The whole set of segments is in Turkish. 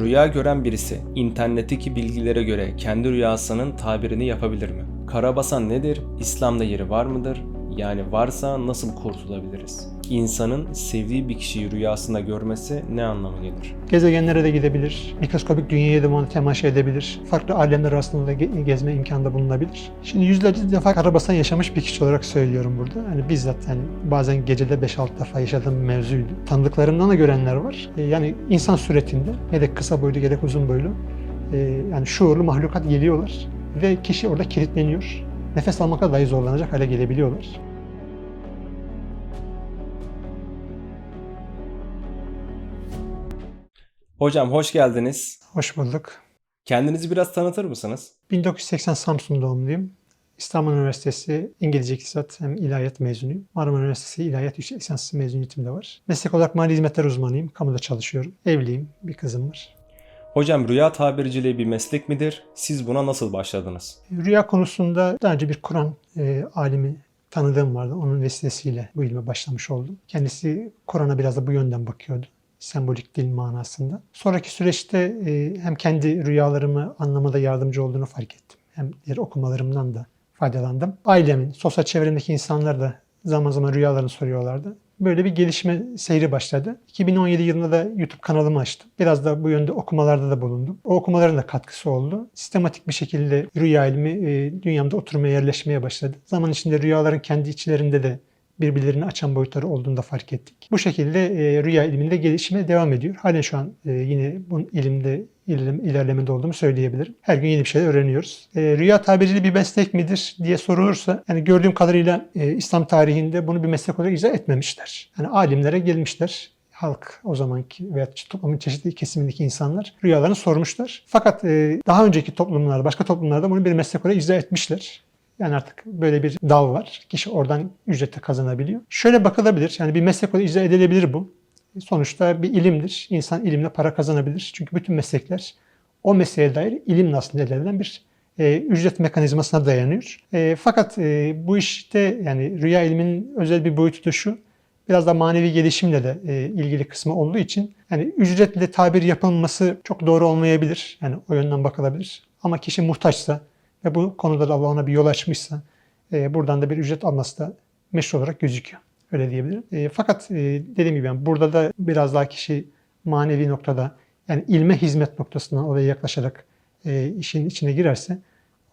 Rüya gören birisi internetteki bilgilere göre kendi rüyasının tabirini yapabilir mi? Karabasan nedir? İslam'da yeri var mıdır? Yani varsa nasıl kurtulabiliriz? İnsanın sevdiği bir kişiyi rüyasında görmesi ne anlama gelir? Gezegenlere de gidebilir, mikroskopik dünyaya da temaşa edebilir, farklı alemler arasında da ge- gezme imkanı da bulunabilir. Şimdi yüzlerce defa karabasan yaşamış bir kişi olarak söylüyorum burada. Hani bizzat yani bazen gecede 5-6 defa yaşadığım mevzuydu. Tanıdıklarımdan da görenler var. E, Yani insan suretinde gerek kısa boylu gerek uzun boylu e, yani şuurlu mahlukat geliyorlar ve kişi orada kilitleniyor. Nefes almakta dahi zorlanacak hale gelebiliyorlar. Hocam hoş geldiniz. Hoş bulduk. Kendinizi biraz tanıtır mısınız? 1980 Samsun doğumluyum. İstanbul Üniversitesi İngilizce İktisat hem İlahiyat mezunuyum. Marmara Üniversitesi İlahiyat Yüksek Lisansı mezuniyetim de var. Meslek olarak mali hizmetler uzmanıyım. Kamuda çalışıyorum. Evliyim. Bir kızım var. Hocam rüya tabirciliği bir meslek midir? Siz buna nasıl başladınız? Rüya konusunda daha önce bir Kur'an e, alimi tanıdığım vardı. Onun vesilesiyle bu ilme başlamış oldum. Kendisi Kur'an'a biraz da bu yönden bakıyordu. Sembolik dil manasında. Sonraki süreçte e, hem kendi rüyalarımı anlamada yardımcı olduğunu fark ettim. Hem diğer okumalarımdan da faydalandım. Ailemin, sosyal çevremdeki insanlar da zaman zaman rüyalarını soruyorlardı. Böyle bir gelişme seyri başladı. 2017 yılında da YouTube kanalımı açtım. Biraz da bu yönde okumalarda da bulundum. O okumaların da katkısı oldu. Sistematik bir şekilde rüya ilmi e, dünyamda oturmaya yerleşmeye başladı. Zaman içinde rüyaların kendi içlerinde de birbirlerini açan boyutları olduğunu da fark ettik. Bu şekilde e, rüya ilminde gelişime devam ediyor. Halen şu an e, yine bu ilimde ilerleme, ilerlemede olduğumu söyleyebilirim. Her gün yeni bir şeyler öğreniyoruz. E, rüya tabirciliği bir meslek midir diye sorulursa yani gördüğüm kadarıyla e, İslam tarihinde bunu bir meslek olarak icra etmemişler. Yani alimlere gelmişler halk o zamanki veya toplumun çeşitli kesimindeki insanlar rüyalarını sormuşlar. Fakat e, daha önceki toplumlarda, başka toplumlarda bunu bir meslek olarak icra etmişler. Yani artık böyle bir dal var. Kişi oradan ücreti kazanabiliyor. Şöyle bakılabilir. Yani bir meslek olarak icra edilebilir bu. Sonuçta bir ilimdir. İnsan ilimle para kazanabilir. Çünkü bütün meslekler o mesleğe dair ilimle aslında elde edilen bir e, ücret mekanizmasına dayanıyor. E, fakat e, bu işte yani rüya ilminin özel bir boyutu da şu. Biraz da manevi gelişimle de e, ilgili kısmı olduğu için yani ücretle tabir yapılması çok doğru olmayabilir. Yani o yönden bakılabilir. Ama kişi muhtaçsa ve bu konuda da Allah ona bir yol açmışsa e, buradan da bir ücret alması da meşru olarak gözüküyor. Öyle diyebilirim. E, fakat e, dediğim gibi yani burada da biraz daha kişi manevi noktada yani ilme hizmet noktasından oraya yaklaşarak e, işin içine girerse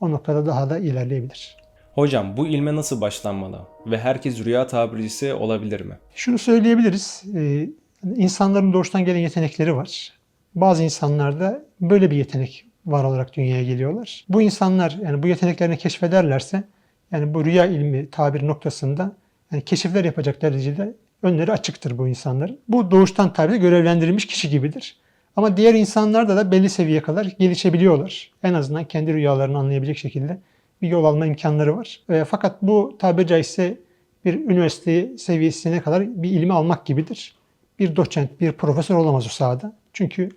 o noktada daha da ilerleyebilir. Hocam bu ilme nasıl başlanmalı? Ve herkes rüya tabircisi olabilir mi? Şunu söyleyebiliriz. E, insanların doğuştan gelen yetenekleri var. Bazı insanlarda böyle bir yetenek var olarak dünyaya geliyorlar. Bu insanlar yani bu yeteneklerini keşfederlerse yani bu rüya ilmi tabir noktasında yani keşifler yapacak derecede önleri açıktır bu insanların. Bu doğuştan tabi görevlendirilmiş kişi gibidir. Ama diğer insanlarda da belli seviyeye kadar gelişebiliyorlar. En azından kendi rüyalarını anlayabilecek şekilde bir yol alma imkanları var. E, fakat bu tabiri caizse bir üniversite seviyesine kadar bir ilmi almak gibidir. Bir doçent, bir profesör olamaz o sahada. Çünkü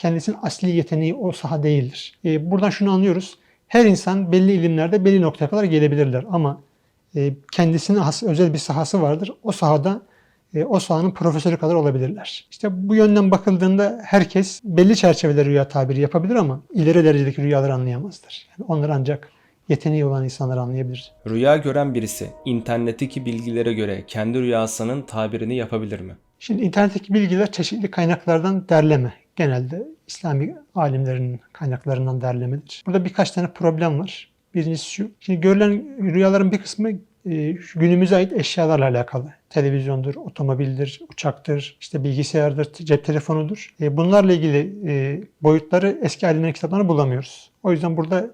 kendisinin asli yeteneği o saha değildir. E, buradan şunu anlıyoruz. Her insan belli ilimlerde belli noktaya kadar gelebilirler ama e, kendisine has özel bir sahası vardır. O sahada e, o sahanın profesörü kadar olabilirler. İşte bu yönden bakıldığında herkes belli çerçevede rüya tabiri yapabilir ama ileri derecedeki rüyaları anlayamazdır. Yani onları ancak yeteneği olan insanlar anlayabilir. Rüya gören birisi internetteki bilgilere göre kendi rüyasının tabirini yapabilir mi? Şimdi internetteki bilgiler çeşitli kaynaklardan derleme. Genelde İslami alimlerin kaynaklarından derlemedir. Burada birkaç tane problem var. Birincisi şu. Şimdi görülen rüyaların bir kısmı e, günümüze ait eşyalarla alakalı. Televizyondur, otomobildir, uçaktır, işte bilgisayardır, cep telefonudur. E, bunlarla ilgili e, boyutları eski alimlerin kitaplarında bulamıyoruz. O yüzden burada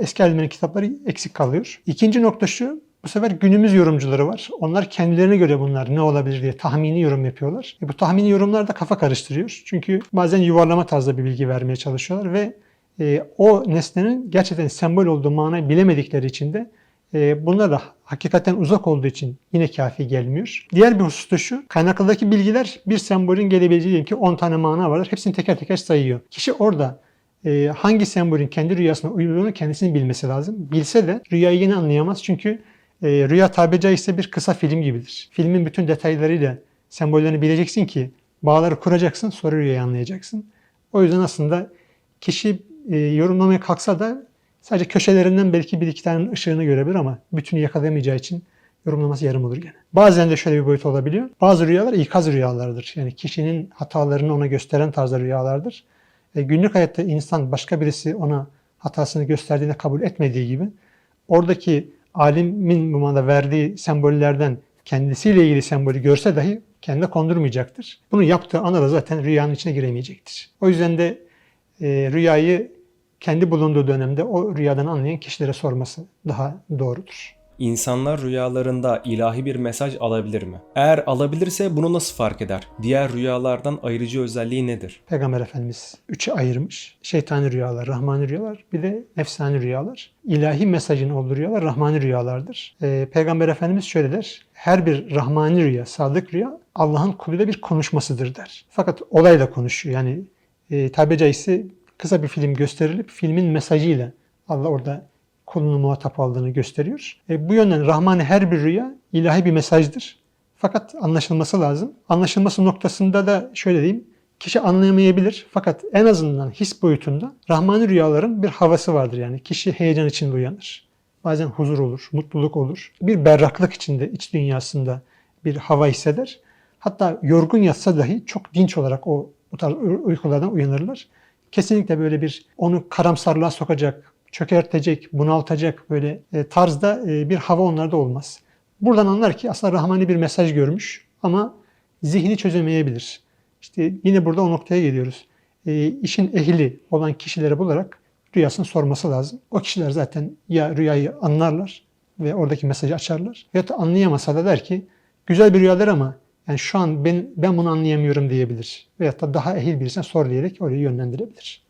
eski alimlerin kitapları eksik kalıyor. İkinci nokta şu. Bu sefer günümüz yorumcuları var. Onlar kendilerine göre bunlar ne olabilir diye tahmini yorum yapıyorlar. E bu tahmini yorumlar da kafa karıştırıyor. Çünkü bazen yuvarlama tarzda bir bilgi vermeye çalışıyorlar ve e, o nesnenin gerçekten sembol olduğu manayı bilemedikleri için de e, bunlar da hakikaten uzak olduğu için yine kafi gelmiyor. Diğer bir husus da şu. Kaynaklardaki bilgiler bir sembolün gelebileceği diyelim ki 10 tane mana vardır. Hepsini teker teker sayıyor. Kişi orada e, hangi sembolün kendi rüyasına uyduğunu kendisinin bilmesi lazım. Bilse de rüyayı yine anlayamaz çünkü e, rüya tabiri caizse bir kısa film gibidir. Filmin bütün detaylarıyla sembollerini bileceksin ki bağları kuracaksın sonra rüyayı anlayacaksın. O yüzden aslında kişi e, yorumlamaya kalksa da sadece köşelerinden belki bir iki tane ışığını görebilir ama bütünü yakalayamayacağı için yorumlaması yarım olur gene. Bazen de şöyle bir boyut olabiliyor. Bazı rüyalar ikaz rüyalardır. Yani kişinin hatalarını ona gösteren tarzda rüyalardır. E, günlük hayatta insan başka birisi ona hatasını gösterdiğinde kabul etmediği gibi oradaki alimin bu manada verdiği sembollerden kendisiyle ilgili sembolü görse dahi kendine kondurmayacaktır. Bunu yaptığı anda da zaten rüyanın içine giremeyecektir. O yüzden de e, rüyayı kendi bulunduğu dönemde o rüyadan anlayan kişilere sorması daha doğrudur. İnsanlar rüyalarında ilahi bir mesaj alabilir mi? Eğer alabilirse bunu nasıl fark eder? Diğer rüyalardan ayırıcı özelliği nedir? Peygamber Efendimiz üçe ayırmış. Şeytani rüyalar, rahmani rüyalar, bir de nefsani rüyalar. İlahi mesajın olduğu rüyalar rahmani rüyalardır. Ee, Peygamber Efendimiz şöyle der. Her bir rahmani rüya, sadık rüya Allah'ın kuluyla bir konuşmasıdır der. Fakat olayla konuşuyor. Yani e, tabi caizse kısa bir film gösterilip filmin mesajıyla Allah orada kulunu muhatap aldığını gösteriyor. E, bu yönden Rahmani her bir rüya ilahi bir mesajdır. Fakat anlaşılması lazım. Anlaşılması noktasında da şöyle diyeyim. Kişi anlayamayabilir fakat en azından his boyutunda Rahmani rüyaların bir havası vardır yani. Kişi heyecan içinde uyanır. Bazen huzur olur, mutluluk olur. Bir berraklık içinde, iç dünyasında bir hava hisseder. Hatta yorgun yatsa dahi çok dinç olarak o bu tarz uykulardan uyanırlar. Kesinlikle böyle bir onu karamsarlığa sokacak, çökertecek, bunaltacak böyle e, tarzda e, bir hava onlarda olmaz. Buradan anlar ki aslında Rahmani bir mesaj görmüş ama zihni çözemeyebilir. İşte yine burada o noktaya geliyoruz. E, işin ehli olan kişileri bularak rüyasını sorması lazım. O kişiler zaten ya rüyayı anlarlar ve oradaki mesajı açarlar. Ya da anlayamasa da der ki güzel bir rüyadır ama yani şu an ben, ben bunu anlayamıyorum diyebilir. Veyahut da daha ehil birisine sor diyerek orayı yönlendirebilir.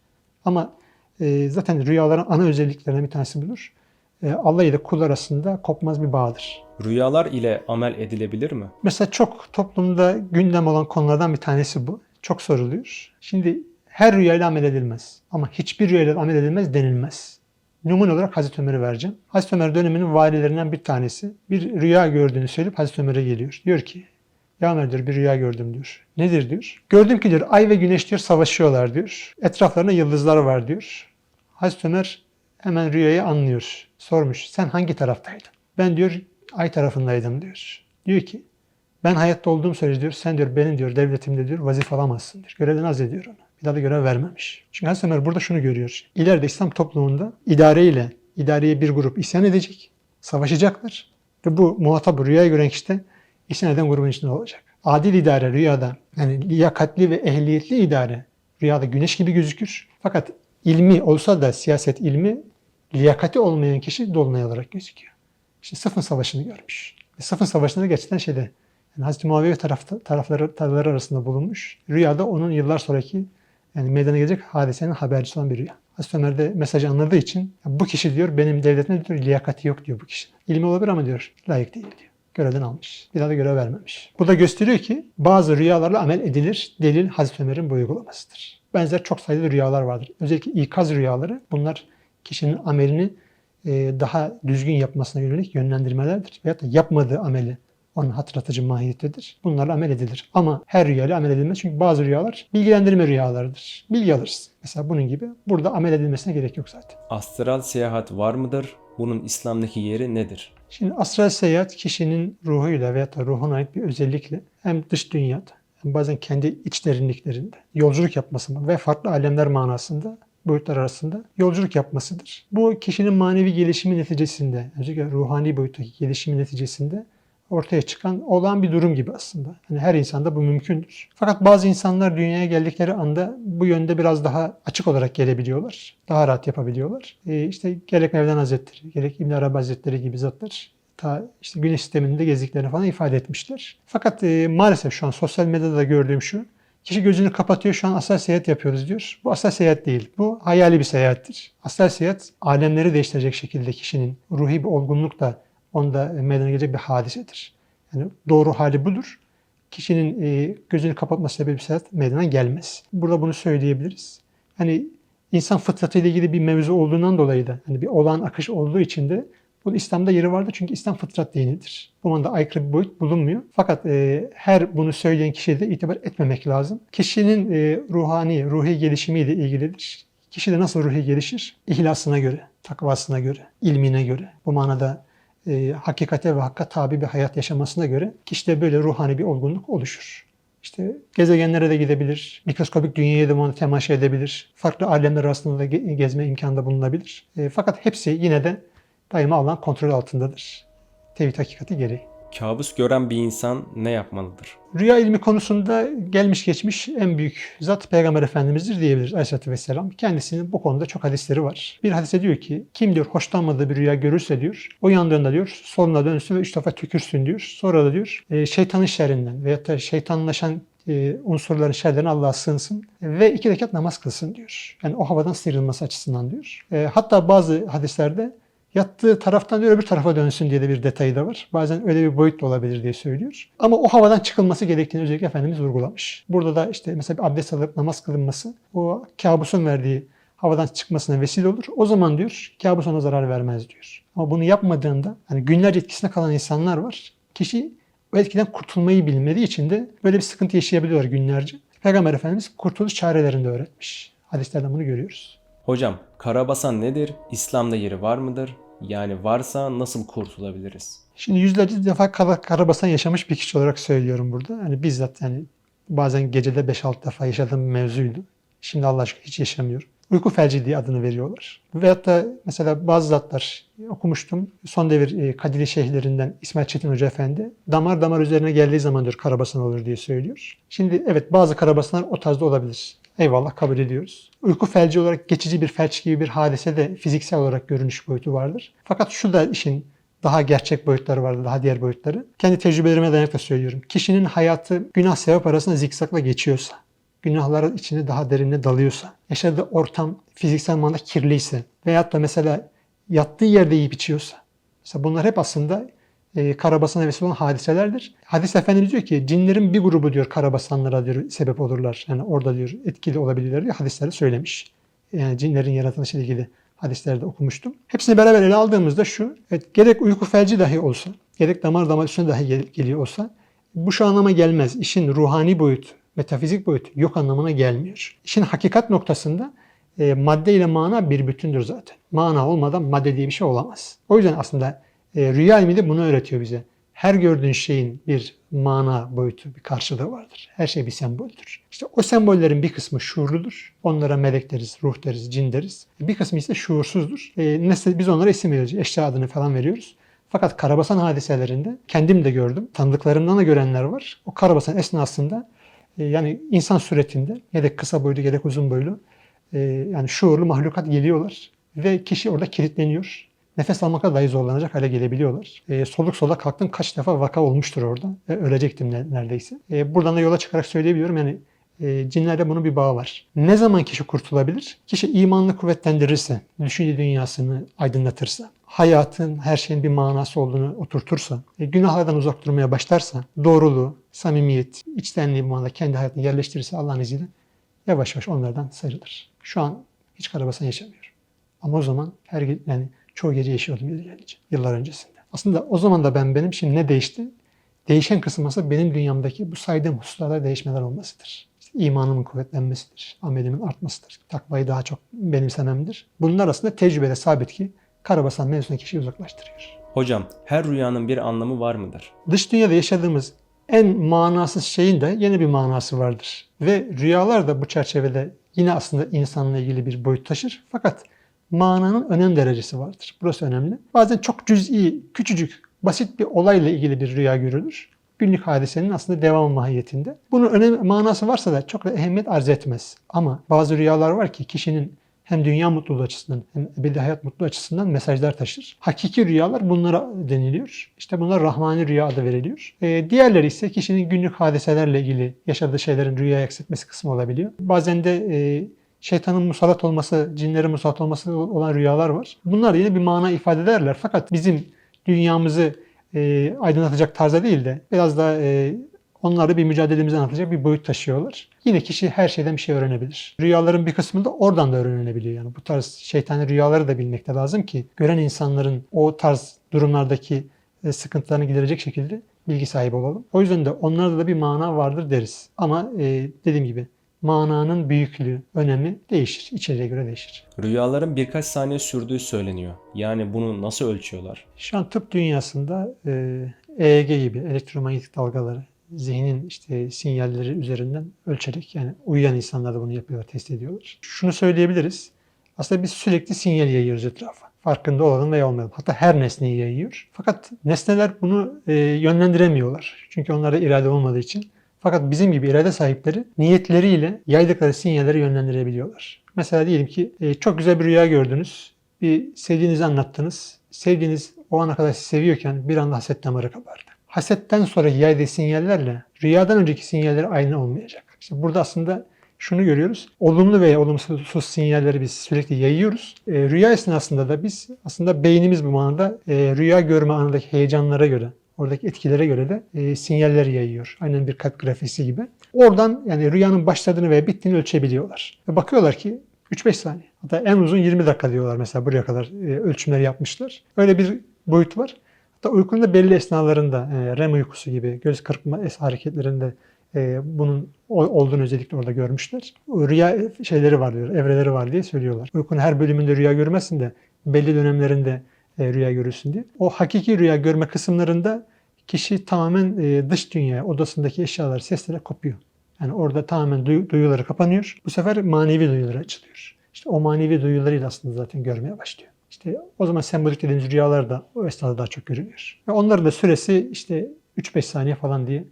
Ama e, zaten rüyaların ana özelliklerinden bir tanesi budur. E, Allah ile kul arasında kopmaz bir bağdır. Rüyalar ile amel edilebilir mi? Mesela çok toplumda gündem olan konulardan bir tanesi bu. Çok soruluyor. Şimdi her rüyayla amel edilmez. Ama hiçbir rüyayla amel edilmez denilmez. Numune olarak Hazreti Ömer'i vereceğim. Hazreti Ömer döneminin valilerinden bir tanesi bir rüya gördüğünü söyleyip Hazreti Ömer'e geliyor. Diyor ki ya Ömer bir rüya gördüm diyor. Nedir diyor. Gördüm ki diyor ay ve güneş diyor savaşıyorlar diyor. Etraflarında yıldızlar var diyor. Hazreti Ömer hemen rüyayı anlıyor. Sormuş sen hangi taraftaydın? Ben diyor ay tarafındaydım diyor. Diyor ki ben hayatta olduğum sürece diyor sen diyor benim diyor devletimde diyor vazife alamazsın diyor. Görevden az ediyor onu. Bir daha da görev vermemiş. Çünkü Hazreti Ömer burada şunu görüyor. İleride İslam toplumunda idareyle idareye bir grup isyan edecek, savaşacaklar. Ve bu muhatap rüyayı gören kişi de isyan eden grubun içinde olacak. Adil idare rüyada yani liyakatli ve ehliyetli idare rüyada güneş gibi gözükür. Fakat ilmi olsa da siyaset ilmi liyakati olmayan kişi dolunay olarak gözüküyor. İşte Sıfın Savaşı'nı görmüş. Ve Sıfın Savaşı'nda gerçekten şeyde yani Hazreti Muaviye tarafta, tarafları, tarafları arasında bulunmuş. Rüyada onun yıllar sonraki yani meydana gelecek hadisenin habercisi olan bir rüya. Hazreti Ömer de mesajı anladığı için bu kişi diyor benim devletimde diyor liyakati yok diyor bu kişi. İlmi olabilir ama diyor layık değil diyor. Görevden almış. Bir daha da görev vermemiş. Bu da gösteriyor ki bazı rüyalarla amel edilir. Delil Hazreti Ömer'in bu uygulamasıdır. Benzer çok sayıda rüyalar vardır. Özellikle ikaz rüyaları bunlar kişinin amelini e, daha düzgün yapmasına yönelik yönlendirmelerdir. Veyahut da yapmadığı ameli onun hatırlatıcı mahiyettedir. Bunlarla amel edilir. Ama her rüyayla amel edilmez. Çünkü bazı rüyalar bilgilendirme rüyalarıdır. Bilgi alırız. Mesela bunun gibi. Burada amel edilmesine gerek yok zaten. Astral seyahat var mıdır? Bunun İslam'daki yeri nedir? Şimdi astral seyahat kişinin ruhuyla veyahut da ruhuna ait bir özellikle hem dış dünyada hem bazen kendi iç derinliklerinde yolculuk yapması ve farklı alemler manasında boyutlar arasında yolculuk yapmasıdır. Bu kişinin manevi gelişimi neticesinde, özellikle ruhani boyuttaki gelişimi neticesinde ortaya çıkan olan bir durum gibi aslında. Yani her insanda bu mümkündür. Fakat bazı insanlar dünyaya geldikleri anda bu yönde biraz daha açık olarak gelebiliyorlar. Daha rahat yapabiliyorlar. Ee, işte gerek Mevlana Hazretleri, gerek İbn Arabi Hazretleri gibi zatlar ta işte güneş sisteminde gezdiklerini falan ifade etmişler. Fakat e, maalesef şu an sosyal medyada da gördüğüm şu. Kişi gözünü kapatıyor şu an asal seyahat yapıyoruz diyor. Bu asal seyahat değil. Bu hayali bir seyahattir. Asal seyahat alemleri değiştirecek şekilde kişinin ruhi bir olgunlukla onda meydana gelecek bir hadisedir. Yani doğru hali budur. Kişinin e, gözünü kapatması sebebi seyahat meydana gelmez. Burada bunu söyleyebiliriz. Hani insan fıtratı ile ilgili bir mevzu olduğundan dolayı da hani bir olağan akış olduğu için de Bunun İslam'da yeri vardır çünkü İslam fıtrat dinidir. Bu manada aykırı bir boyut bulunmuyor. Fakat e, her bunu söyleyen kişiye de itibar etmemek lazım. Kişinin e, ruhani, ruhi gelişimiyle ilgilidir. Kişi de nasıl ruhi gelişir? İhlasına göre, takvasına göre, ilmine göre. Bu manada e, hakikate ve hakka tabi bir hayat yaşamasına göre kişide böyle ruhani bir olgunluk oluşur. İşte gezegenlere de gidebilir, mikroskopik dünyaya da onu temaşa edebilir, farklı alemler arasında da ge- gezme imkanında bulunabilir. E, fakat hepsi yine de daima Allah'ın kontrol altındadır. Tevhid hakikati gereği. Kabus gören bir insan ne yapmalıdır? Rüya ilmi konusunda gelmiş geçmiş en büyük zat Peygamber Efendimiz'dir diyebiliriz Aleyhisselatü Vesselam. Kendisinin bu konuda çok hadisleri var. Bir hadise diyor ki kim diyor hoşlanmadığı bir rüya görürse diyor uyandığında diyor soluna dönsün ve üç defa tükürsün diyor. Sonra da diyor e, şeytanın şerrinden veyahut da şeytanlaşan e, unsurların şerlerinden Allah'a sığınsın ve iki rekat namaz kılsın diyor. Yani o havadan sıyrılması açısından diyor. E, hatta bazı hadislerde yattığı taraftan diyor öbür tarafa dönsün diye de bir detayı da var. Bazen öyle bir boyut da olabilir diye söylüyor. Ama o havadan çıkılması gerektiğini özellikle Efendimiz vurgulamış. Burada da işte mesela bir abdest alıp namaz kılınması o kabusun verdiği havadan çıkmasına vesile olur. O zaman diyor kabus ona zarar vermez diyor. Ama bunu yapmadığında hani günlerce etkisine kalan insanlar var. Kişi o etkiden kurtulmayı bilmediği için de böyle bir sıkıntı yaşayabiliyorlar günlerce. Peygamber Efendimiz kurtuluş çarelerini de öğretmiş. Hadislerden bunu görüyoruz. Hocam, karabasan nedir? İslam'da yeri var mıdır? Yani varsa nasıl kurtulabiliriz? Şimdi yüzlerce defa kara, karabasan yaşamış bir kişi olarak söylüyorum burada. Hani bizzat yani bazen gecede 5-6 defa yaşadığım mevzuydu. Şimdi Allah aşkına hiç yaşamıyorum. Uyku felci diye adını veriyorlar. Veyahut da mesela bazı zatlar okumuştum. Son devir e, Kadili şeyhlerinden İsmail Çetin Hoca Efendi damar damar üzerine geldiği zaman diyor karabasan olur diye söylüyor. Şimdi evet bazı karabasanlar o tarzda olabilir. Eyvallah kabul ediyoruz. Uyku felci olarak geçici bir felç gibi bir hadise de fiziksel olarak görünüş boyutu vardır. Fakat şu da işin daha gerçek boyutları vardır, daha diğer boyutları. Kendi tecrübelerime dayanak da söylüyorum. Kişinin hayatı günah sevap arasında zikzakla geçiyorsa, günahların içine daha derine dalıyorsa, yaşadığı ortam fiziksel manada kirliyse veyahut da mesela yattığı yerde yiyip içiyorsa, mesela bunlar hep aslında e, karabasana vesile olan hadiselerdir. Hadis Efendimiz diyor ki cinlerin bir grubu diyor karabasanlara diyor sebep olurlar. Yani orada diyor etkili olabilirler diyor hadislerde söylemiş. Yani cinlerin yaratılışıyla ilgili hadislerde okumuştum. Hepsini beraber ele aldığımızda şu, evet, gerek uyku felci dahi olsa, gerek damar damar üstüne dahi gel- geliyor olsa bu şu anlama gelmez. İşin ruhani boyutu, metafizik boyutu yok anlamına gelmiyor. İşin hakikat noktasında e, madde ile mana bir bütündür zaten. Mana olmadan madde diye bir şey olamaz. O yüzden aslında e, rüya ilmi de bunu öğretiyor bize. Her gördüğün şeyin bir mana boyutu, bir karşılığı vardır. Her şey bir semboldür. İşte o sembollerin bir kısmı şuurludur. Onlara melek deriz, ruh deriz, cin deriz. Bir kısmı ise şuursuzdur. E, nesne, biz onlara isim veriyoruz. Eşya adını falan veriyoruz. Fakat Karabasan hadiselerinde kendim de gördüm. Tanıdıklarımdan da görenler var. O Karabasan esnasında e, yani insan suretinde gerek kısa boylu gerek uzun boylu e, yani şuurlu mahlukat geliyorlar. Ve kişi orada kilitleniyor. Nefes almakta dahi zorlanacak hale gelebiliyorlar. E, soluk sola kalktım kaç defa vaka olmuştur orada. E, ölecektim ne- neredeyse. E, buradan da yola çıkarak söyleyebiliyorum yani e, cinlerle bunun bir bağı var. Ne zaman kişi kurtulabilir? Kişi imanını kuvvetlendirirse, düşünce dünyasını aydınlatırsa, hayatın her şeyin bir manası olduğunu oturtursa, e, günahlardan uzak durmaya başlarsa, doğruluğu, samimiyet, içtenliği bu manada kendi hayatına yerleştirirse Allah'ın izniyle yavaş yavaş onlardan sıyrılır. Şu an hiç karabasan yaşamıyorum. Ama o zaman her yani çoğu gece yaşıyordum. Yıllar öncesinde. Aslında o zaman da ben benim şimdi ne değişti? Değişen kısım aslında benim dünyamdaki bu saydığım hususlarda değişmeler olmasıdır. İşte imanımın kuvvetlenmesidir, amelimin artmasıdır, takvayı daha çok benimsememdir. Bunlar aslında tecrübede sabit ki karabasan mevzusuna kişiyi uzaklaştırıyor. Hocam, her rüyanın bir anlamı var mıdır? Dış dünyada yaşadığımız en manasız şeyin de yeni bir manası vardır. Ve rüyalar da bu çerçevede yine aslında insanla ilgili bir boyut taşır. Fakat mananın önem derecesi vardır. Burası önemli. Bazen çok cüz'i, küçücük, basit bir olayla ilgili bir rüya görülür. Günlük hadisenin aslında devamı mahiyetinde. Bunun önem manası varsa da çok da ehemmiyet arz etmez. Ama bazı rüyalar var ki kişinin hem dünya mutluluğu açısından hem ebedi hayat mutluluğu açısından mesajlar taşır. Hakiki rüyalar bunlara deniliyor. İşte bunlar rahmani rüya adı veriliyor. Ee, diğerleri ise kişinin günlük hadiselerle ilgili yaşadığı şeylerin rüyaya aksetmesi kısmı olabiliyor. Bazen de e, şeytanın musallat olması, cinlerin musallat olması olan rüyalar var. Bunlar yine bir mana ifade ederler. Fakat bizim dünyamızı e, aydınlatacak tarzda değil de biraz da e, Onlar da bir mücadelemizi anlatacak bir boyut taşıyorlar. Yine kişi her şeyden bir şey öğrenebilir. Rüyaların bir kısmı da oradan da öğrenilebiliyor. Yani bu tarz şeytani rüyaları da bilmek de lazım ki gören insanların o tarz durumlardaki e, sıkıntılarını giderecek şekilde bilgi sahibi olalım. O yüzden de onlarda da bir mana vardır deriz. Ama e, dediğim gibi mananın büyüklüğü, önemi değişir. İçeriye göre değişir. Rüyaların birkaç saniye sürdüğü söyleniyor. Yani bunu nasıl ölçüyorlar? Şu an tıp dünyasında EEG gibi elektromanyetik dalgaları zihnin işte sinyalleri üzerinden ölçerek yani uyuyan insanlar da bunu yapıyorlar, test ediyorlar. Şunu söyleyebiliriz. Aslında biz sürekli sinyal yayıyoruz etrafa. Farkında olalım veya olmayalım. Hatta her nesneyi yayıyor. Fakat nesneler bunu e, yönlendiremiyorlar. Çünkü onlarda irade olmadığı için. Fakat bizim gibi irade sahipleri niyetleriyle yaydıkları sinyalleri yönlendirebiliyorlar. Mesela diyelim ki e, çok güzel bir rüya gördünüz. Bir sevdiğinizi anlattınız. Sevdiğiniz o ana kadar sizi seviyorken bir anda haset damarı kabardı. Hasetten sonraki yaydığı sinyallerle rüyadan önceki sinyaller aynı olmayacak. İşte burada aslında şunu görüyoruz. Olumlu veya olumsuz sinyalleri biz sürekli yayıyoruz. E, rüya esnasında da biz aslında beynimiz bu manada e, rüya görme anındaki heyecanlara göre, oradaki etkilere göre de e, sinyaller yayıyor. Aynen bir kalp grafisi gibi. Oradan yani rüyanın başladığını veya bittiğini ölçebiliyorlar. Ve bakıyorlar ki 3-5 saniye. Hatta en uzun 20 dakika diyorlar mesela buraya kadar e, ölçümler yapmışlar. Öyle bir boyut var. Hatta uykunun da belli esnalarında e, REM uykusu gibi göz kırpma es hareketlerinde e, bunun olduğunu özellikle orada görmüşler. Rüya şeyleri var diyor, evreleri var diye söylüyorlar. Uykunun her bölümünde rüya görmezsin de belli dönemlerinde e, rüya görürsün diye. O hakiki rüya görme kısımlarında kişi tamamen e, dış dünya, odasındaki eşyalar, seslere kopuyor. Yani orada tamamen duyu- duyuları kapanıyor. Bu sefer manevi duyuları açılıyor. İşte o manevi duyularıyla aslında zaten görmeye başlıyor. İşte o zaman sembolik dediğimiz rüyalar da o esnada daha çok görülüyor. Ve onların da süresi işte 3-5 saniye falan diye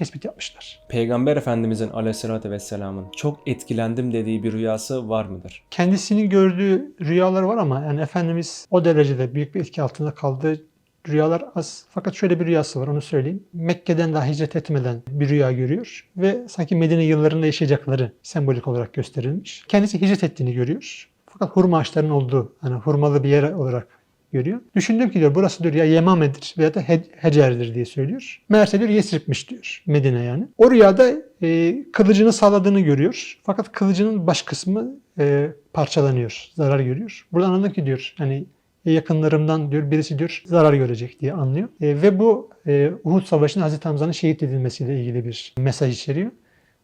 tespit yapmışlar. Peygamber Efendimizin aleyhissalatü vesselamın çok etkilendim dediği bir rüyası var mıdır? Kendisinin gördüğü rüyalar var ama yani Efendimiz o derecede büyük bir etki altında kaldığı rüyalar az. Fakat şöyle bir rüyası var onu söyleyeyim. Mekke'den daha hicret etmeden bir rüya görüyor ve sanki Medine yıllarında yaşayacakları sembolik olarak gösterilmiş. Kendisi hicret ettiğini görüyor. Fakat hurma ağaçlarının olduğu, hani hurmalı bir yer olarak görüyor. Düşündüm ki diyor burası diyor ya Yemame'dir veya da He- Hecer'dir diye söylüyor. Meğerse diyor Yesrib'miş diyor. Medine yani. O rüyada e, kılıcını salladığını görüyor. Fakat kılıcının baş kısmı e, parçalanıyor. Zarar görüyor. Buradan anladım ki diyor hani yakınlarımdan diyor birisi diyor zarar görecek diye anlıyor. E, ve bu e, Uhud Savaşı'nda Hazreti Hamza'nın şehit edilmesiyle ilgili bir mesaj içeriyor.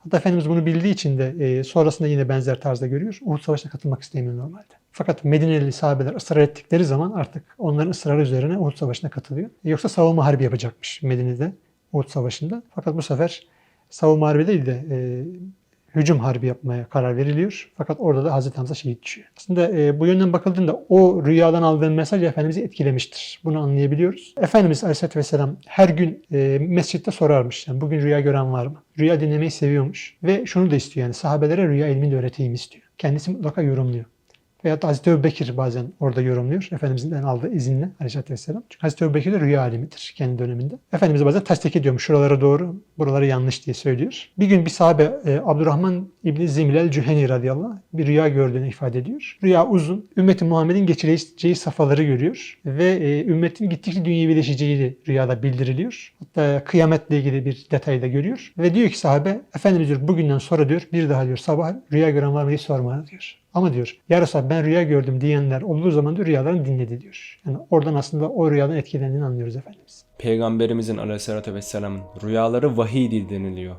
Hatta Efendimiz bunu bildiği için de e, sonrasında yine benzer tarzda görüyor. Uhud Savaşı'na katılmak istemiyor normalde. Fakat Medineli sahabeler ısrar ettikleri zaman artık onların ısrarı üzerine Uhud Savaşı'na katılıyor. E, Yoksa savunma harbi yapacakmış Medine'de Uhud Savaşı'nda. Fakat bu sefer savunma harbi değil de e, hücum harbi yapmaya karar veriliyor. Fakat orada da Hazreti Hamza şehit düşüyor. Aslında e, bu yönden bakıldığında o rüyadan aldığın mesaj Efendimiz'i etkilemiştir. Bunu anlayabiliyoruz. Efendimiz Aleyhisselatü Vesselam her gün e, mescitte sorarmış. Yani bugün rüya gören var mı? Rüya dinlemeyi seviyormuş. Ve şunu da istiyor yani sahabelere rüya ilmini öğreteyim istiyor. Kendisi mutlaka yorumluyor. Veyahut da Hazreti Ebubekir bazen orada yorumluyor. Efendimiz'den aldığı izinle Aleyhisselatü Vesselam. Çünkü Hazreti Ebubekir de rüya alimidir kendi döneminde. Efendimiz bazen tasdik ediyormuş. Şuralara doğru, buraları yanlış diye söylüyor. Bir gün bir sahabe e, Abdurrahman İbni Zimlel Cüheni radıyallahu anh bir rüya gördüğünü ifade ediyor. Rüya uzun. Ümmeti Muhammed'in geçireceği safhaları görüyor. Ve e, ümmetin gittikçe dünyevileşeceği rüyada bildiriliyor. Hatta kıyametle ilgili bir detayı da görüyor. Ve diyor ki sahabe Efendimiz diyor bugünden sonra diyor bir daha diyor sabah rüya gören var mı diye sorma diyor. Ama diyor ya Resulallah ben rüya gördüm diyenler olduğu zaman diyor rüyalarını dinledi diyor. Yani oradan aslında o rüyadan etkilendiğini anlıyoruz Efendimiz. Peygamberimizin aleyhissalatü vesselamın rüyaları vahiydi deniliyor.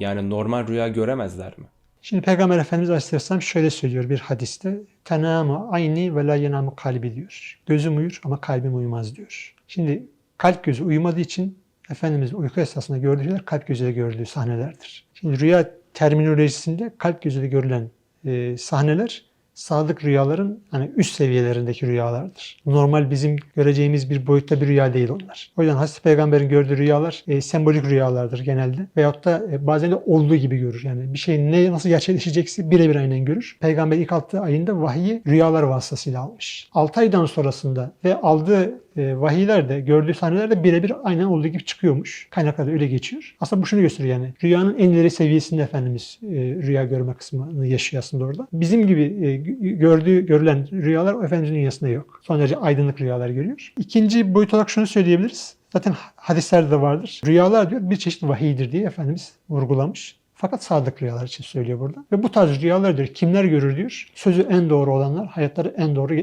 Yani normal rüya göremezler mi? Şimdi Peygamber Efendimiz Aleyhisselam şöyle söylüyor bir hadiste. Tenâmu ayni ve la yenâmu kalbi diyor. Gözüm uyur ama kalbim uyumaz diyor. Şimdi kalp gözü uyumadığı için Efendimizin uyku esnasında gördüğü şeyler kalp gözüyle gördüğü sahnelerdir. Şimdi rüya terminolojisinde kalp gözüyle görülen e, sahneler sadık rüyaların hani üst seviyelerindeki rüyalardır. Normal bizim göreceğimiz bir boyutta bir rüya değil onlar. O yüzden Hazreti Peygamber'in gördüğü rüyalar e, sembolik rüyalardır genelde. Veyahut da e, bazen de olduğu gibi görür. Yani bir şeyin ne nasıl gerçekleşecekse birebir aynen görür. Peygamber ilk 6 ayında vahiyi rüyalar vasıtasıyla almış. 6 aydan sonrasında ve aldığı e, vahiyler de gördüğü sahneler de birebir aynen olduğu gibi çıkıyormuş. Kaynaklarda öyle geçiyor. Aslında bu şunu gösteriyor yani. Rüyanın en ileri seviyesinde Efendimiz e, rüya görme kısmını yaşıyor aslında orada. Bizim gibi e, gö- gördüğü, görülen rüyalar o Efendimizin dünyasında yok. Son derece aydınlık rüyalar görüyor. İkinci boyut olarak şunu söyleyebiliriz. Zaten hadislerde de vardır. Rüyalar diyor bir çeşit vahiydir diye Efendimiz vurgulamış. Fakat sadık rüyalar için söylüyor burada. Ve bu tarz rüyalar diyor kimler görür diyor. Sözü en doğru olanlar, hayatları en doğru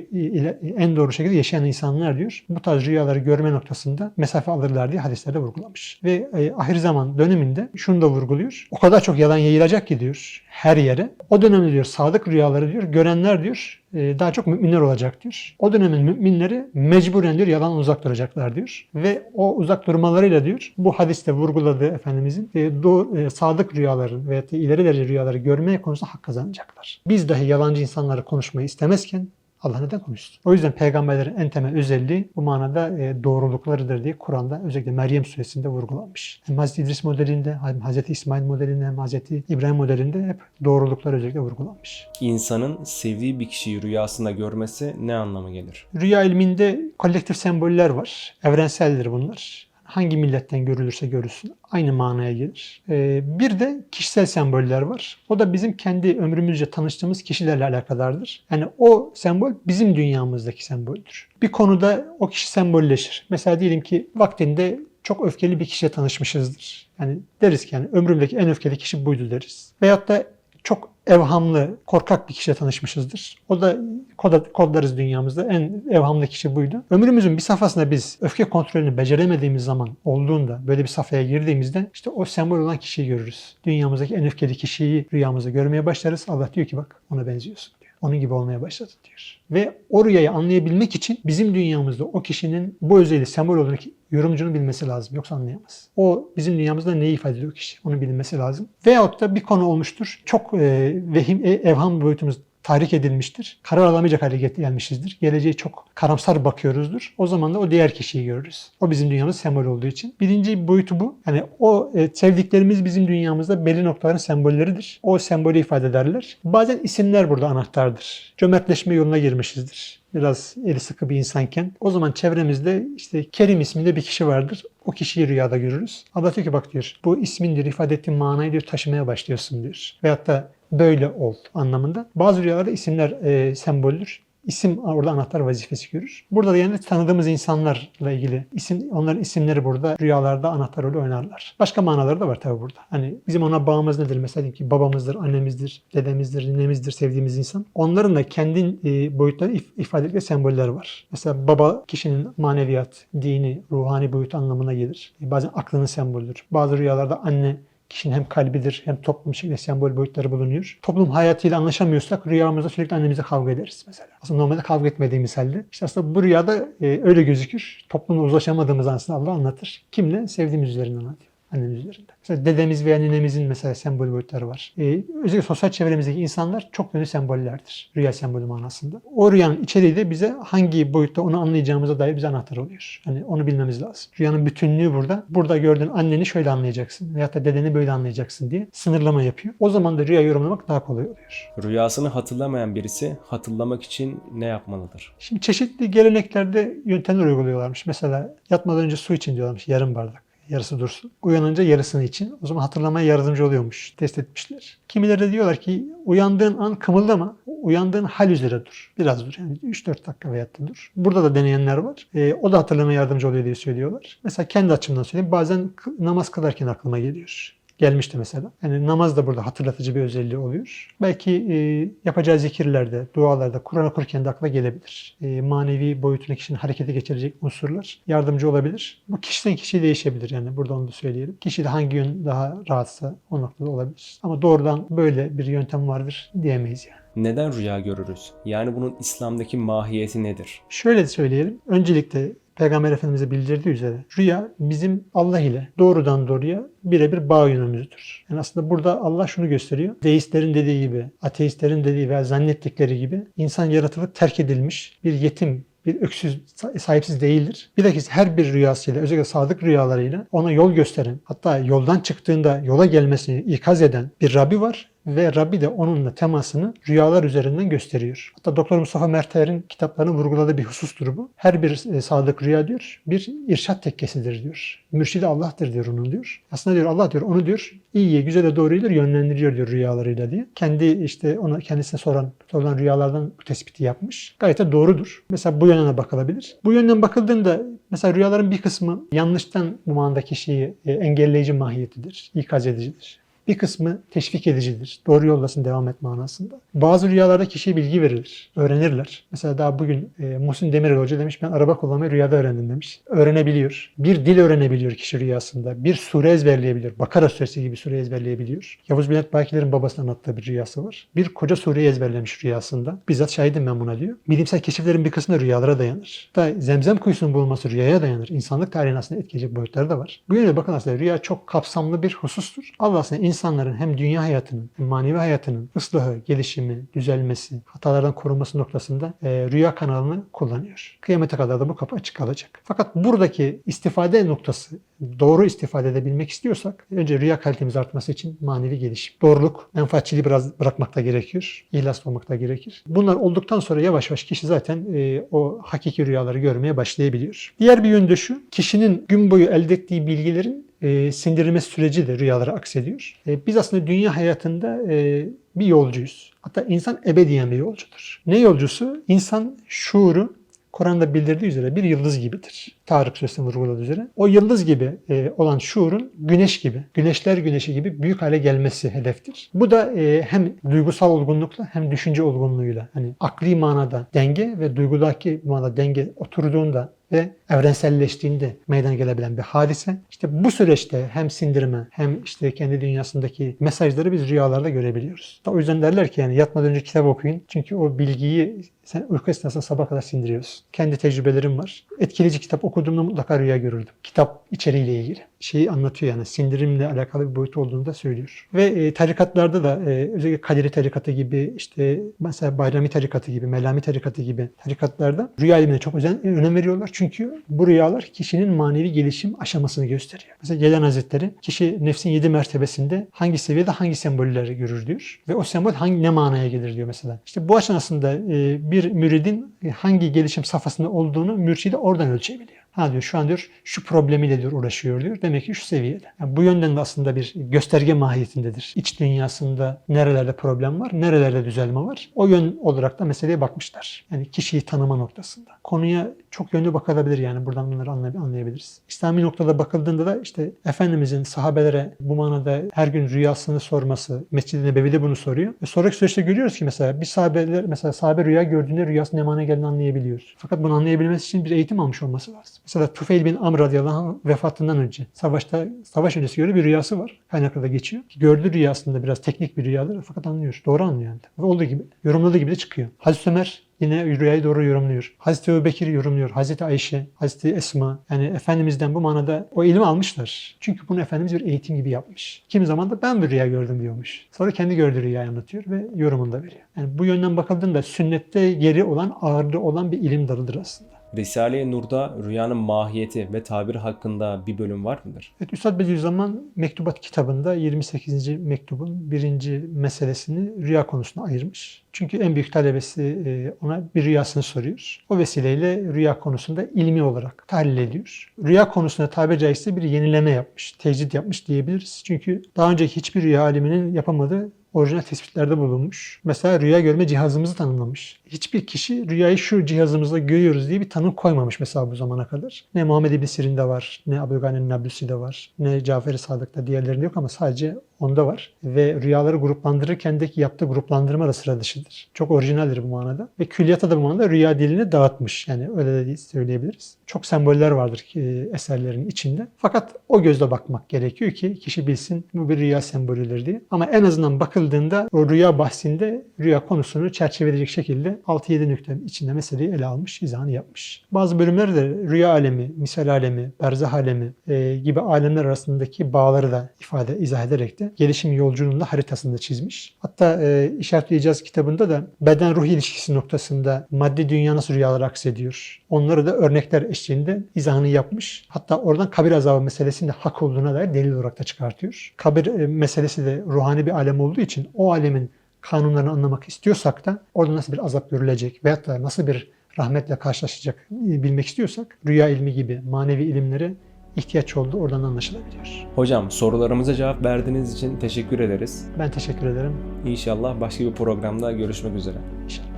en doğru şekilde yaşayan insanlar diyor. Bu tarz rüyaları görme noktasında mesafe alırlar diye hadislerde vurgulamış. Ve e, ahir zaman döneminde şunu da vurguluyor. O kadar çok yalan yayılacak ki diyor her yere. O dönemde diyor sadık rüyaları diyor görenler diyor daha çok müminler olacak diyor. O dönemin müminleri mecburen diyor yalan uzak duracaklar diyor. Ve o uzak durmalarıyla diyor bu hadiste vurguladığı Efendimizin e, doğru, e, sadık rüyaların veya ileri derece rüyaları görmeye konusunda hak kazanacaklar. Biz dahi yalancı insanları konuşmayı istemezken Allah neden konuşsun? O yüzden peygamberlerin en temel özelliği bu manada e, doğruluklarıdır diye Kur'an'da özellikle Meryem suresinde vurgulanmış. Hem Hz. İdris modelinde, hem Hz. İsmail modelinde, hem Hz. İbrahim modelinde hep doğruluklar özellikle vurgulanmış. İnsanın sevdiği bir kişiyi rüyasında görmesi ne anlama gelir? Rüya ilminde kolektif semboller var. Evrenseldir bunlar. Hangi milletten görülürse görülsün aynı manaya gelir. Ee, bir de kişisel semboller var. O da bizim kendi ömrümüzce tanıştığımız kişilerle alakadardır. Yani o sembol bizim dünyamızdaki semboldür. Bir konuda o kişi sembolleşir. Mesela diyelim ki vaktinde çok öfkeli bir kişiyle tanışmışızdır. Yani deriz ki yani ömrümdeki en öfkeli kişi buydu deriz. Veyahut da çok evhamlı, korkak bir kişiyle tanışmışızdır. O da kod, kodlarız dünyamızda. En evhamlı kişi buydu. Ömrümüzün bir safhasında biz öfke kontrolünü beceremediğimiz zaman olduğunda, böyle bir safhaya girdiğimizde işte o sembol olan kişiyi görürüz. Dünyamızdaki en öfkeli kişiyi rüyamızda görmeye başlarız. Allah diyor ki bak ona benziyorsun diyor. Onun gibi olmaya başladın diyor. Ve o rüyayı anlayabilmek için bizim dünyamızda o kişinin bu özelliği sembol olduğunu yorumcunun bilmesi lazım. Yoksa anlayamaz. O bizim dünyamızda neyi ifade ediyor kişi? Onu bilmesi lazım. Veyahut da bir konu olmuştur. Çok e, vehim, e, evham boyutumuz tahrik edilmiştir. Karar alamayacak hale gelmişizdir. Geleceğe çok karamsar bakıyoruzdur. O zaman da o diğer kişiyi görürüz. O bizim dünyamız sembol olduğu için. Birinci boyutu bu. Yani o e, sevdiklerimiz bizim dünyamızda belli noktaların sembolleridir. O sembolü ifade ederler. Bazen isimler burada anahtardır. Cömertleşme yoluna girmişizdir biraz eli sıkı bir insanken o zaman çevremizde işte Kerim isminde bir kişi vardır. O kişiyi rüyada görürüz. Allah diyor ki bak diyor bu ismin diyor ifade ettiğin manayı diyor taşımaya başlıyorsun diyor. Veyahut da böyle ol anlamında. Bazı rüyalarda isimler e, semboldür. İsim orada anahtar vazifesi görür. Burada da yani tanıdığımız insanlarla ilgili isim, onların isimleri burada rüyalarda anahtar rolü oynarlar. Başka manaları da var tabii burada. Hani bizim ona bağımız nedir? Mesela ki babamızdır, annemizdir, dedemizdir, ninemizdir sevdiğimiz insan. Onların da kendi e, boyutları if- ifade ettiği semboller var. Mesela baba kişinin maneviyat, dini, ruhani boyut anlamına gelir. E, bazen aklının sembolüdür. Bazı rüyalarda anne kişinin hem kalbidir hem toplum şeklinde sembol boyutları bulunuyor. Toplum hayatıyla anlaşamıyorsak rüyamızda sürekli annemizle kavga ederiz mesela. Aslında normalde kavga etmediğimiz halde. İşte aslında bu rüyada e, öyle gözükür. Toplumla uzlaşamadığımız aslında Allah anlatır. Kimle? Sevdiğimiz üzerinden anlatıyor. Annemiz üzerinde. Mesela dedemiz veya ninemizin mesela sembol boyutları var. Ee, özellikle sosyal çevremizdeki insanlar çok yönlü sembollerdir. Rüya sembolü manasında. O rüyanın içeriği de bize hangi boyutta onu anlayacağımıza dair bize anahtar oluyor. Hani onu bilmemiz lazım. Rüyanın bütünlüğü burada. Burada gördüğün anneni şöyle anlayacaksın veyahut da dedeni böyle anlayacaksın diye sınırlama yapıyor. O zaman da rüya yorumlamak daha kolay oluyor. Rüyasını hatırlamayan birisi hatırlamak için ne yapmalıdır? Şimdi çeşitli geleneklerde yöntemler uyguluyorlarmış. Mesela yatmadan önce su için diyorlarmış yarım bardak. Yarısı dursun. Uyanınca yarısını için. O zaman hatırlamaya yardımcı oluyormuş. Test etmişler. Kimileri de diyorlar ki uyandığın an kımıldama. Uyandığın hal üzere dur. Biraz dur. Yani 3-4 dakika da dur. Burada da deneyenler var. Ee, o da hatırlamaya yardımcı oluyor diye söylüyorlar. Mesela kendi açımdan söyleyeyim. Bazen namaz kılarken aklıma geliyor gelmişti mesela. Yani namaz da burada hatırlatıcı bir özelliği oluyor. Belki e, yapacağı zikirlerde, dualarda, Kur'an okurken de akla gelebilir. E, manevi boyutuna kişinin harekete geçirecek unsurlar yardımcı olabilir. Bu kişiden kişiye değişebilir yani burada onu da söyleyelim. Kişi de hangi yön daha rahatsa o noktada olabilir. Ama doğrudan böyle bir yöntem vardır diyemeyiz yani. Neden rüya görürüz? Yani bunun İslam'daki mahiyeti nedir? Şöyle söyleyelim. Öncelikle Peygamber Efendimiz'e bildirdiği üzere rüya bizim Allah ile doğrudan doğruya birebir bağ yönümüzdür. Yani aslında burada Allah şunu gösteriyor. Deistlerin dediği gibi, ateistlerin dediği veya zannettikleri gibi insan yaratılıp terk edilmiş bir yetim bir öksüz, sahipsiz değildir. Bilakis her bir rüyasıyla, özellikle sadık rüyalarıyla ona yol gösteren, hatta yoldan çıktığında yola gelmesini ikaz eden bir Rabbi var ve Rabbi de onunla temasını rüyalar üzerinden gösteriyor. Hatta Doktor Mustafa Mertayer'in kitaplarını vurguladığı bir husustur bu. Her bir e, sadık rüya diyor, bir irşat tekkesidir diyor. Mürşidi Allah'tır diyor onun diyor. Aslında diyor Allah diyor onu diyor iyiye, güzele doğruyla yönlendiriyor diyor rüyalarıyla diye. Kendi işte ona kendisine soran, sorulan rüyalardan bu tespiti yapmış. Gayet de doğrudur. Mesela bu yönden bakılabilir. Bu yönden bakıldığında Mesela rüyaların bir kısmı yanlıştan bu manada kişiyi e, engelleyici mahiyetidir, ikaz edicidir. Bir kısmı teşvik edicidir. Doğru yoldasın devam et manasında. Bazı rüyalarda kişiye bilgi verilir. Öğrenirler. Mesela daha bugün e, Muhsin Demirel Hoca demiş ben araba kullanmayı rüyada öğrendim demiş. Öğrenebiliyor. Bir dil öğrenebiliyor kişi rüyasında. Bir sure ezberleyebiliyor. Bakara suresi gibi sure ezberleyebiliyor. Yavuz Bülent Bakiler'in babasının anlattığı bir rüyası var. Bir koca sureyi ezberlemiş rüyasında. Bizzat şahidim ben buna diyor. Bilimsel keşiflerin bir kısmı rüyalara dayanır. Da zemzem kuyusunun bulunması rüyaya dayanır. İnsanlık tarihinin aslında etkileyecek boyutları da var. Bu yönde bakın aslında rüya çok kapsamlı bir husustur. Allah aslında insanların hem dünya hayatının hem manevi hayatının ıslahı, gelişimi, düzelmesi, hatalardan korunması noktasında e, rüya kanalını kullanıyor. Kıyamete kadar da bu kapı açık kalacak. Fakat buradaki istifade noktası doğru istifade edebilmek istiyorsak önce rüya kalitemiz artması için manevi gelişim. Doğruluk, menfaatçiliği biraz bırakmak da gerekiyor. İhlas olmak da gerekir. Bunlar olduktan sonra yavaş yavaş kişi zaten e, o hakiki rüyaları görmeye başlayabiliyor. Diğer bir yönde şu, kişinin gün boyu elde ettiği bilgilerin e, sindirilme süreci de rüyalara aksediyor. E, biz aslında dünya hayatında e, bir yolcuyuz. Hatta insan ebediyen bir yolcudur. Ne yolcusu? İnsan şuuru Kur'an'da bildirdiği üzere bir yıldız gibidir. Tarık Suresi'nin vurguladığı üzere. O yıldız gibi e, olan şuurun güneş gibi, güneşler güneşi gibi büyük hale gelmesi hedeftir. Bu da e, hem duygusal olgunlukla hem düşünce olgunluğuyla hani akli manada denge ve duygudaki manada denge oturduğunda ve evrenselleştiğinde meydana gelebilen bir hadise. İşte bu süreçte hem sindirme hem işte kendi dünyasındaki mesajları biz rüyalarda görebiliyoruz. O yüzden derler ki yani yatmadan önce kitap okuyun. Çünkü o bilgiyi sen uyku esnasında sabah kadar sindiriyorsun. Kendi tecrübelerim var. Etkileyici kitap okuduğumda mutlaka rüya görürdüm. Kitap içeriğiyle ilgili. Şeyi anlatıyor yani sindirimle alakalı bir boyut olduğunu da söylüyor. Ve e, tarikatlarda da e, özellikle Kadiri tarikatı gibi işte mesela Bayrami tarikatı gibi, Melami tarikatı gibi tarikatlarda rüya ilimine çok özen, önem veriyorlar. Çünkü bu rüyalar kişinin manevi gelişim aşamasını gösteriyor. Mesela Gelen Hazretleri kişi nefsin yedi mertebesinde hangi seviyede hangi sembolleri görür diyor. Ve o sembol hangi ne manaya gelir diyor mesela. İşte bu aşamasında e, bir müridin hangi gelişim safhasında olduğunu mürşidi oradan ölçebiliyor. Ha diyor şu an diyor şu problemiyle diyor uğraşıyor diyor. Demek ki şu seviyede. Yani bu yönden de aslında bir gösterge mahiyetindedir. İç dünyasında nerelerde problem var, nerelerde düzelme var. O yön olarak da meseleye bakmışlar. Yani kişiyi tanıma noktasında. Konuya çok yönlü bakılabilir yani buradan bunları anlay- anlayabiliriz. İslami noktada bakıldığında da işte Efendimizin sahabelere bu manada her gün rüyasını sorması, Mescid-i Nebevi'de bunu soruyor. Ve sonraki süreçte görüyoruz ki mesela bir sahabeler, mesela sahabe rüya gördüğünde rüyasının ne manaya geldiğini anlayabiliyoruz. Fakat bunu anlayabilmesi için bir eğitim almış olması lazım. Mesela Tufeil bin Amr radıyallahu anh vefatından önce savaşta savaş öncesi göre bir rüyası var. Kaynaklarda geçiyor. Gördüğü rüyasında biraz teknik bir rüyadır fakat anlıyor. Doğru anlıyor yani. Ve olduğu gibi, yorumladığı gibi de çıkıyor. Hazreti Ömer yine rüyayı doğru yorumluyor. Hazreti Ebu Bekir yorumluyor. Hazreti Ayşe, Hazreti Esma. Yani Efendimiz'den bu manada o ilmi almışlar. Çünkü bunu Efendimiz bir eğitim gibi yapmış. Kimi zaman da ben bir rüya gördüm diyormuş. Sonra kendi gördüğü rüyayı anlatıyor ve yorumunu da veriyor. Yani bu yönden bakıldığında sünnette yeri olan, ağırlığı olan bir ilim dalıdır aslında. Risale-i Nur'da rüyanın mahiyeti ve tabiri hakkında bir bölüm var mıdır? Evet, Üstad Bediüzzaman Mektubat kitabında 28. mektubun birinci meselesini rüya konusuna ayırmış. Çünkü en büyük talebesi e, ona bir rüyasını soruyor. O vesileyle rüya konusunda ilmi olarak tahlil ediyor. Rüya konusunda tabiri caizse bir yenileme yapmış, tecdit yapmış diyebiliriz. Çünkü daha önceki hiçbir rüya aliminin yapamadığı orijinal tespitlerde bulunmuş. Mesela rüya görme cihazımızı tanımlamış. Hiçbir kişi rüyayı şu cihazımızla görüyoruz diye bir tanım koymamış mesela bu zamana kadar. Ne Muhammed İbn Sirin'de var, ne Abdülgani'nin Nablusi'de var, ne Cafer-i Sadık'ta diğerlerinde yok ama sadece onda var. Ve rüyaları gruplandırırken de yaptığı gruplandırma da sıra dışıdır. Çok orijinaldir bu manada. Ve külliyata da bu manada rüya dilini dağıtmış. Yani öyle de söyleyebiliriz. Çok semboller vardır ki eserlerin içinde. Fakat o gözle bakmak gerekiyor ki kişi bilsin bu bir rüya sembolüdür diye. Ama en azından bakıldığında o rüya bahsinde rüya konusunu çerçeveleyecek şekilde 6-7 nükte içinde meseleyi ele almış, izahını yapmış. Bazı bölümlerde de rüya alemi, misal alemi, berzah alemi e, gibi alemler arasındaki bağları da ifade, izah ederek de gelişim yolculuğunda haritasını çizmiş. Hatta e, İşaretleyeceğiz kitabında da beden ruh ilişkisi noktasında maddi dünya nasıl rüyalar aksediyor. Onları da örnekler eşliğinde izahını yapmış. Hatta oradan kabir azabı meselesinin de hak olduğuna dair delil olarak da çıkartıyor. Kabir e, meselesi de ruhani bir alem olduğu için o alemin kanunlarını anlamak istiyorsak da orada nasıl bir azap görülecek veyahut da nasıl bir rahmetle karşılaşacak e, bilmek istiyorsak rüya ilmi gibi manevi ilimlere ihtiyaç olduğu oradan anlaşılabiliyor. Hocam sorularımıza cevap verdiğiniz için teşekkür ederiz. Ben teşekkür ederim. İnşallah başka bir programda görüşmek üzere. İnşallah.